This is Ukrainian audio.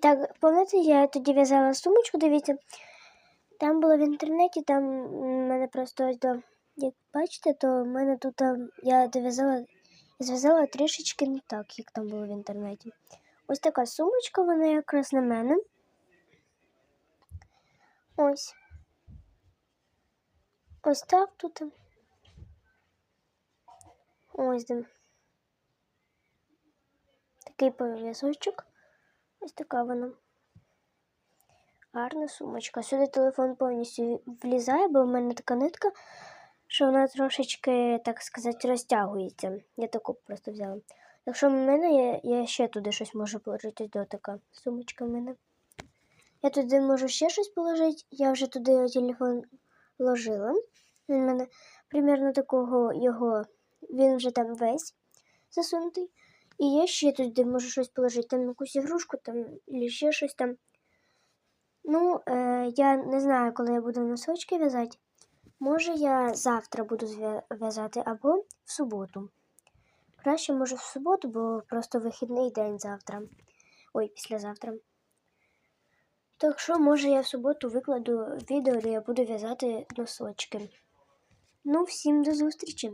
так, пам'ятаєте, я тоді в'язала сумочку, дивіться. Там було в інтернеті, там м, мене просто ось до. Як бачите, то в мене тут я дов'язала, зв'язала трішечки не так, як там було в інтернеті. Ось така сумочка, вона якраз на мене. Ось. Ось так тут. Ось де. Такий пов'язочок. Ось така вона. Гарна сумочка. Сюди телефон повністю влізає, бо в мене така нитка, що вона трошечки, так сказати, розтягується. Я таку просто взяла. Якщо в мене є, я ще туди щось можу положити, до така сумочка в мене. Я туди можу ще щось положити. Я вже туди телефон вложила. Він в мене примерно такого його, він вже там весь засунутий. І я ще туди можу щось положити, там якусь ігрушку там, або ще щось там. Ну, е, я не знаю, коли я буду носочки в'язати. Може, я завтра буду в'язати або в суботу. Краще, може, в суботу, бо просто вихідний день завтра. Ой, післязавтра. Так що, може, я в суботу викладу відео, де я буду в'язати носочки. Ну, всім до зустрічі!